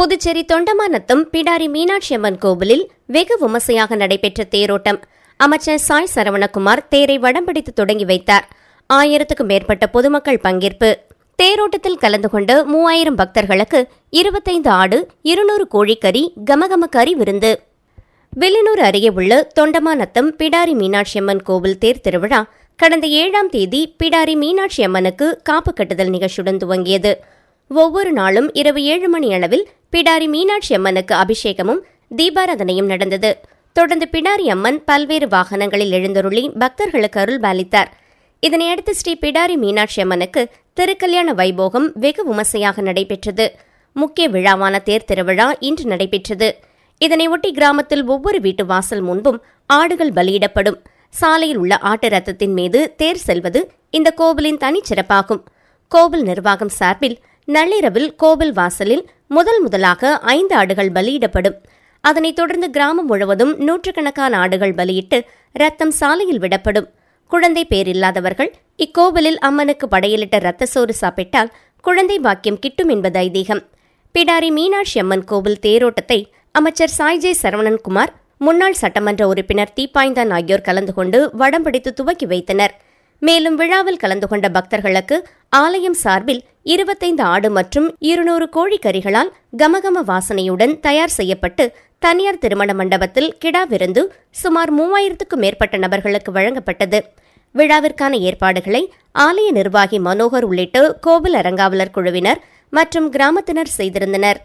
புதுச்சேரி தொண்டமானத்தம் பிடாரி மீனாட்சி அம்மன் கோவிலில் வெகு விமர்சையாக நடைபெற்ற தேரோட்டம். அமைச்சர் சாய் சரவணகுமார் தேரை வடம்பிடித்து தொடங்கி வைத்தார். ஆயிரத்துக்கும் மேற்பட்ட பொதுமக்கள் பங்கேற்பு. தேரோட்டத்தில் கலந்து கொண்ட மூவாயிரம் பக்தர்களுக்கு இருபத்தைந்து ஆடு இருநூறு கோழிக்கறி கமகம கறி விருந்து. வில்லியனூர் அருகே உள்ள தொண்டமானத்தம் பிடாரி மீனாட்சி அம்மன் கோவில் தேர் திருவிழா கடந்த ஏழாம் தேதி பிடாரி மீனாட்சி அம்மனுக்கு காப்பு கட்டுதல் நிகழ்ச்சியுடன் துவங்கியது. ஒவ்வொரு நாளும் இரவு ஏழு மணி அளவில் பிடாரி மீனாட்சி அம்மனுக்கு அபிஷேகமும் தீபாராதனையும் நடந்தது. தொடர்ந்து பிடாரி அம்மன் பல்வேறு வாகனங்களில் எழுந்தருளி பக்தர்களுக்கு அருள் பாலித்தார் இதனையடுத்து ஸ்ரீ பிடாரி மீனாட்சி அம்மனுக்கு திருக்கல்யாண வைபோகம் வெகு விமர்சையாக நடைபெற்றது. முக்கிய விழாவான தேர் திருவிழா இன்று நடைபெற்றது. இதனையொட்டி கிராமத்தில் ஒவ்வொரு வீட்டு வாசல் முன்பும் ஆடுகள் பலியிடப்படும். சாலையில் உள்ள ஆட்டு ரத்தத்தின் மீது தேர் செல்வது இந்த கோவிலின் தனிச்சிறப்பாகும். கோவில் நிர்வாகம் சார்பில் நள்ளிரவில் கோவில் வாசலில் முதல் முதலாக ஐந்து ஆடுகள் பலியிடப்படும். அதனைத் தொடர்ந்து கிராமம் முழுவதும் நூற்றுக்கணக்கான ஆடுகள் பலியிட்டு ரத்தம் சாலையில் விடப்படும். குழந்தை பேரில்லாதவர்கள் இக்கோவிலில் அம்மனுக்கு படையலிட்ட ரத்த சோறு சாப்பிட்டால் குழந்தை பாக்கியம் கிட்டும் என்பது ஐதீகம். பிடாரி மீனாட்சி அம்மன் கோவில் தேரோட்டத்தை அமைச்சர் சாய்ஜே சரவணன்குமார் முன்னாள் சட்டமன்ற உறுப்பினர் தீப்பாய்ந்தான் ஆகியோர் கலந்து கொண்டு வடம் பிடித்து துவக்கி வைத்தனர். மேலும் விழாவில் கலந்து கொண்ட பக்தர்களுக்கு ஆலயம் சார்பில் இருபத்தைந்து ஆடு மற்றும் இருநூறு கோழிக்கறிகளால் கமகம வாசனையுடன் தயார் செய்யப்பட்டு தனியார் திருமண மண்டபத்தில் கிடா விருந்து சுமார் மூவாயிரத்துக்கும் மேற்பட்ட நபர்களுக்கு வழங்கப்பட்டது. விழாவிற்கான ஏற்பாடுகளை ஆலய நிர்வாகி மனோகர் உள்ளிட்ட கோவில் அரங்காவலர் குழுவினர் மற்றும் கிராமத்தினர் செய்திருந்தனர்.